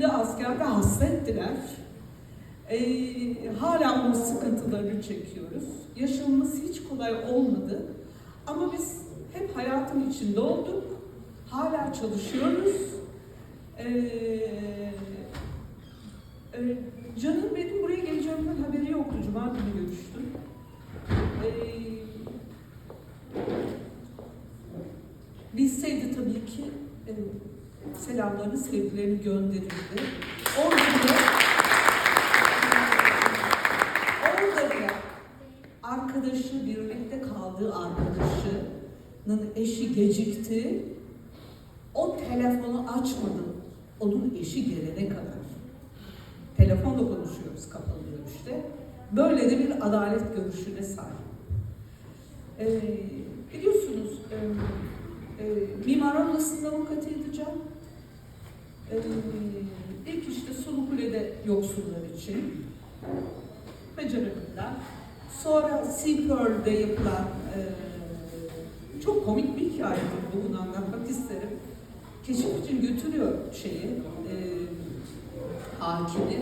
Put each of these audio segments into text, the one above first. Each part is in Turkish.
günde askerde hasrettiler. Ee, hala onun sıkıntılarını çekiyoruz. Yaşamımız hiç kolay olmadı. Ama biz hep hayatın içinde olduk. Hala çalışıyoruz. Ee, e, canım benim buraya geleceğimden haberi yoktu. Cuma günü görüştüm. Ee, bilseydi tabii ki e, selamlarını, sevgilerini gönderirdi. Orada bile orada bile arkadaşı, birlikte kaldığı arkadaşının eşi gecikti. O telefonu açmadı. Onun eşi gelene kadar. Telefonla konuşuyoruz kapalı görüşte. Böyle de bir adalet görüşüne sahip. Ee, biliyorsunuz e, e, Mimar Odası'nda avukat edeceğim. Ee, ilk işte Sulukule'de yoksullar için beceremediler. Sonra Seapearl'de yapılan e, çok komik bir hikayedir bugün anlatmak isterim. Keşif için götürüyor şeyi, e, hakimi.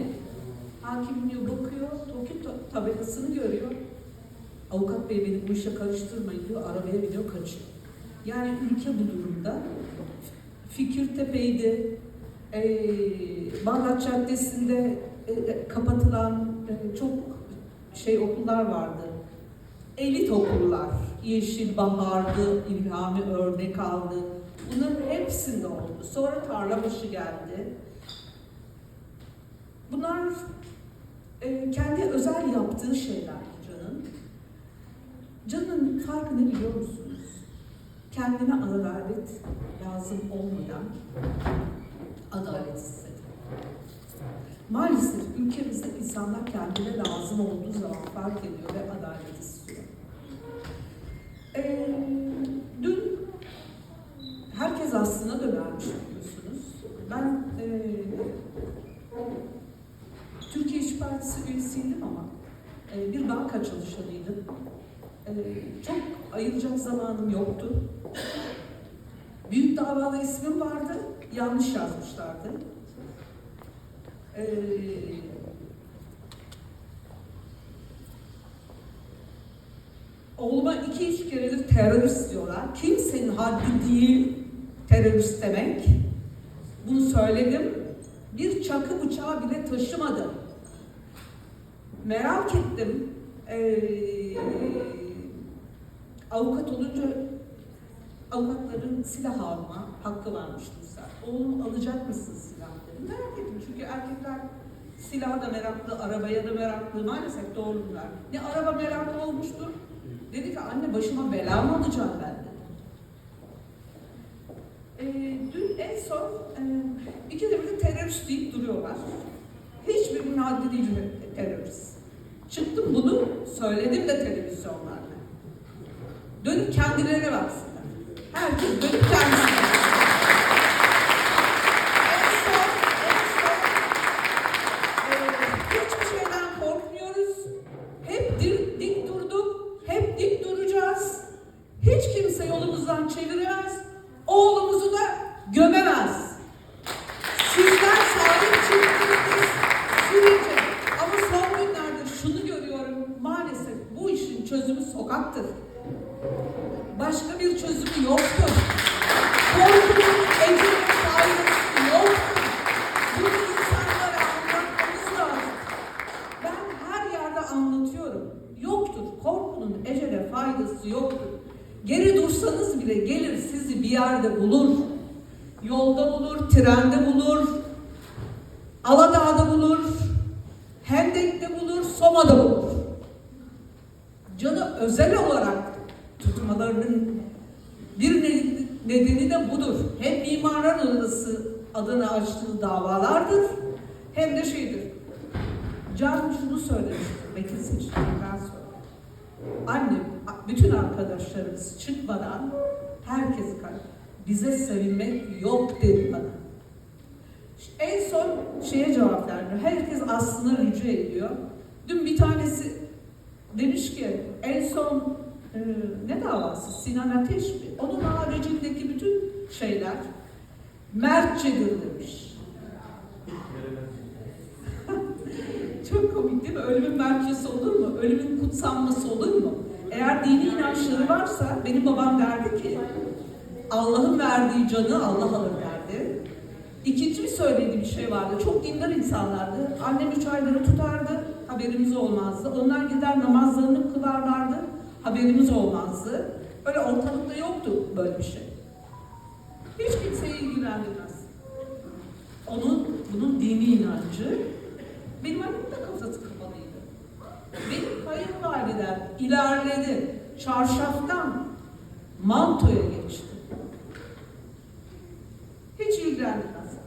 Hakim diyor bakıyor, Tokyo ta- tabelasını görüyor. Avukat bey beni bu işe karıştırmayın diyor, arabaya biniyor kaçıyor. Yani ülke bu durumda. Fikirtepe'ydi, e, Bağdat Caddesi'nde e, e, kapatılan e, çok şey okullar vardı. Elit okullar. Yeşil Bahar'dı, İlhami Örnek aldı. Bunların hepsinde oldu. Sonra Tarlabaşı geldi. Bunlar e, kendi özel yaptığı şeyler Can'ın. Can'ın farkı ne biliyor musunuz? Kendine adalet lazım olmadan adalet hissediyor. Maalesef ülkemizde insanlar kendine lazım olduğu zaman fark ediyor ve adalet istiyor. Ee, dün herkes aslına dönermiş biliyorsunuz. Ben e, Türkiye İş Partisi üyesiydim ama e, bir banka çalışanıydım. E, çok ayıracak zamanım yoktu. Büyük davada ismim vardı, yanlış yazmışlardı. Ee, oğluma iki üç keredir terörist diyorlar. Kimsenin haddi değil terörist demek. Bunu söyledim. Bir çakı bıçağı bile taşımadı. Merak ettim. Ee, avukat olunca avukatların silah alma hakkı varmış Musa. Oğlum alacak mısın silah. Merak ettim çünkü erkekler silaha da meraklı, arabaya da meraklı. Maalesef doğrular. Ne araba meraklı olmuştur. Dedi ki anne başıma bela mı alacağım ben dedi. Ee, dün en son e, iki de bir terörist deyip duruyorlar. Hiçbirinin haddi değil terörist. Çıktım bunu söyledim de televizyonlarda. Dönüp kendilerine baksınlar. Herkes dönüp kendisine. En çözümü sokaktır. Başka bir çözümü yoktur. Korkunun eceli faydası yoktur. Bunu insanlara anlatmamız lazım. Ben her yerde anlatıyorum. Yoktur. Korkunun ecele faydası yoktur. Geri dursanız bile gelir sizi bir yerde bulur. Yolda bulur, trende bulur, Aladağ'da bulur, Hendek'te bulur, Soma'da bulur. Canı özel olarak tutmalarının bir ne- nedeni de budur. Hem mimarlar odası adına açtığı davalardır hem de şeydir. Can şunu söylemiştir, Metin seçiminden sonra. Annem, bütün arkadaşlarımız çıkmadan herkes bize sevinmek yok dedi bana. En son şeye cevap verdi. Herkes aslında rücu ediyor. Dün bir tanesi demiş ki en son e, ne davası? Sinan Ateş mi? Onun haricindeki bütün şeyler mertçedir demiş. Çok komik değil mi? Ölümün merkezi olur mu? Ölümün kutsanması olur mu? Eğer dini inançları varsa benim babam derdi ki Allah'ın verdiği canı Allah alır derdi. İkinci bir söylediği bir şey vardı. Çok dindar insanlardı. Annem üç ayları tutardı. Haberimiz olmazdı. Onlar gider namazlarını kılarlardı. Haberimiz olmazdı. Böyle ortalıkta yoktu böyle bir şey. Hiç kimseyi ilgilendirmez. Onun, bunun dini inancı. Benim annemin de kafası kapalıydı. Benim kayınvalidem ilerledi. Çarşaftan mantoya geçti. Hiç ilgilenmez.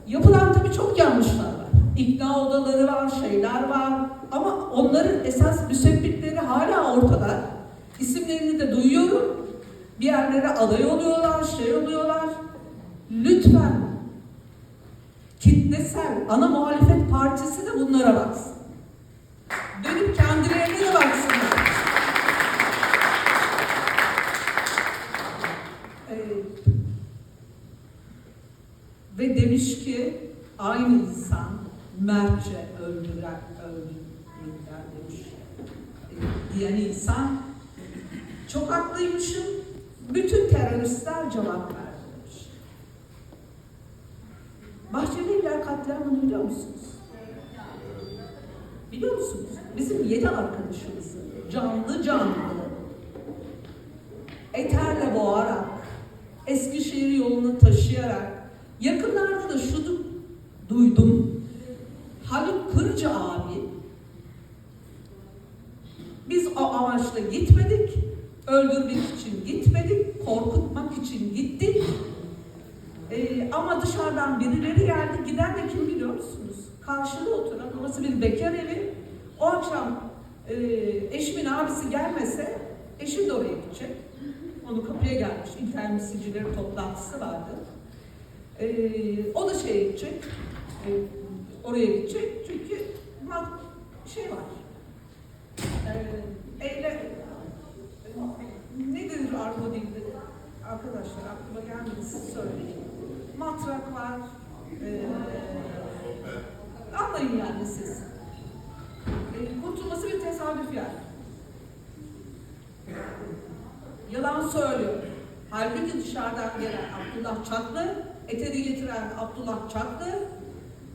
Yapılan tabii çok yanlışlar var. İkna odaları var, şeyler var. Ama onların esas müsebbipleri hala ortada. İsimlerini de duyuyorum. Bir yerlere aday oluyorlar, şey oluyorlar. Lütfen kitlesel ana muhalefet partisi de bunlara baksın. Dönüp kendilerine de baksınlar. Ee, ve demiş ki aynı insan mertçe öldüren. Ee, diyen insan çok haklıymışım. Bütün teröristler cevap verdi demiş. Bahçelievler katliamını biliyor musunuz? Biliyor musunuz? Bizim yedi arkadaşımızı canlı canlı eterle boğarak, Eskişehir yolunu taşıyarak, yakınlarda da şunu duydum. Biz o amaçla gitmedik, öldürmek için gitmedik, korkutmak için gittik. Ee, ama dışarıdan birileri geldi, giden de kim biliyor musunuz? Karşıda oturan, orası bir bekar evi. O akşam e, eşimin abisi gelmese, eşim de oraya gidecek. Onu kapıya gelmiş, internet temsilcileri toplantısı vardı. Ee, o da şeye gidecek, e, oraya gidecek çünkü şey var. Ee, eyle, nedir argo dilde? Arkadaşlar aklıma gelmedi siz söyleyin. Matrak var. Ee, anlayın yani siz. Ee, kurtulması bir tesadüf yani. Yalan söylüyor. Halbuki dışarıdan gelen Abdullah Çatlı, eteri getiren Abdullah Çatlı,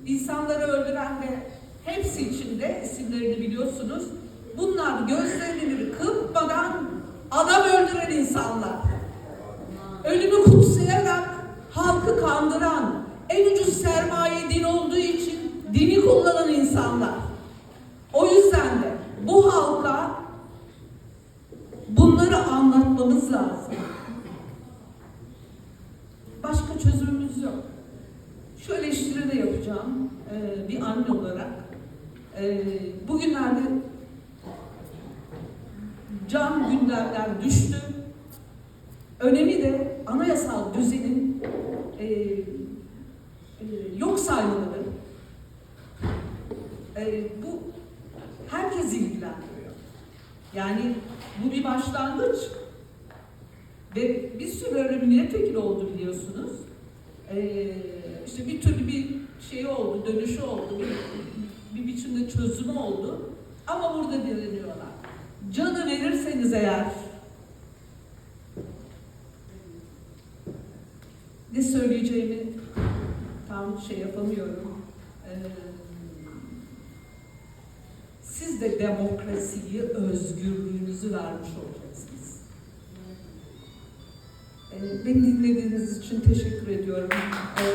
insanları öldüren de hepsi içinde isimlerini biliyorsunuz. Bunlar gözlerini kırpmadan adam öldüren insanlar. Ölümü kutsayarak halkı kandıran, en ucuz sermaye din olduğu için dini kullanan insanlar. O yüzden de bu halka bunları anlatmamız lazım. Başka çözümümüz yok. Şu eleştiri de yapacağım bir anne olarak. Bugünlerde can gündemden düştü. Önemi de anayasal düzenin e, e, yok saymaları. E, bu herkes ilgilendiriyor. Yani bu bir başlangıç. Ve bir sürü öyle milletvekili oldu biliyorsunuz. E, işte bir türlü bir şey oldu, dönüşü oldu, bir, bir biçimde çözümü oldu. Ama burada direniyorlar. Canı verirseniz eğer ne söyleyeceğimi tam şey yapamıyorum. Ee, siz de demokrasiyi, özgürlüğünüzü vermiş olacaksınız. Ee, beni dinlediğiniz için teşekkür ediyorum. Ee,